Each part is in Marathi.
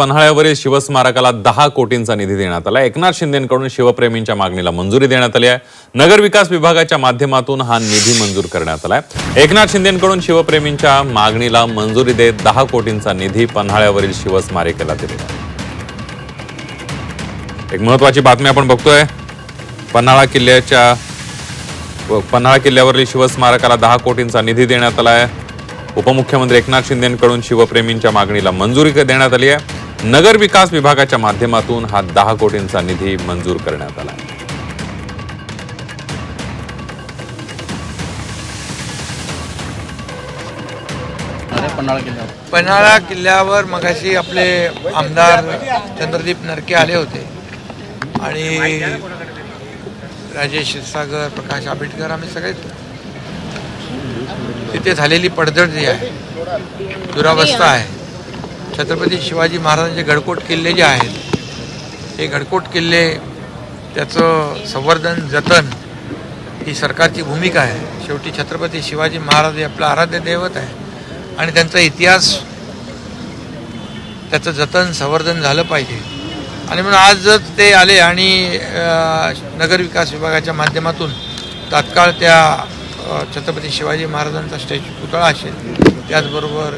पन्हाळ्यावरील शिवस्मारकाला दहा कोटींचा निधी देण्यात आला. एकनाथ शिंदेकडून शिवप्रेमींच्या मागणीला मंजुरी देण्यात आली आहे. नगर विकास विभागाच्या माध्यमातून हा निधी मंजूर करण्यात आला आहे. एकनाथ शिंदेकडून शिवप्रेमींच्या मागणीला मंजुरी देत दहा कोटींचा निधी पन्हाळ्यावरील शिवस्मारिकेला दिलेला एक महत्वाची बातमी आपण बघतोय. पन्हाळा किल्ल्याच्या पन्हाळा किल्ल्यावरील शिवस्मारकाला दहा कोटींचा निधी देण्यात आला आहे. उपमुख्यमंत्री एकनाथ शिंदेकडून शिवप्रेमींच्या मागणीला मंजुरी देण्यात आली आहे. नगर विकास विभागाच्या माध्यमातून हा दहा कोटींचा निधी मंजूर करण्यात आला. पन्हाळा किल्ल्यावर पन्हाळा किल्ल्यावर मगाशी आपले आमदार चंद्रदीप नरके आले होते. आणि राजेश क्षीरसागर प्रकाश आंबेडकर आम्ही सगळे तिथे झालेली पडझड जी आहे दुरावस्था आहे. छत्रपती शिवाजी महाराजांचे गडकोट किल्ले जे आहेत हे गडकोट किल्ले त्याचं संवर्धन जतन ही सरकारची भूमिका आहे. शेवटी छत्रपती शिवाजी महाराज हे आपलं आराध्य दैवत आहे. आणि त्यांचा इतिहास त्याचं जतन संवर्धन झालं पाहिजे. आणि म्हणून आज जर ते आले आणि नगरविकास विभागाच्या माध्यमातून तात्काळ त्या छत्रपती शिवाजी महाराजांचा स्टॅच्यू पुतळा असेल त्याचबरोबर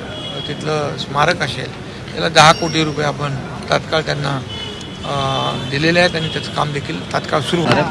तिथलं स्मारक असेल त्याला दहा कोटी रुपये आपण तात्काळ त्यांना दिलेले आहेत आणि त्याचं काम देखील तात्काळ सुरू अरे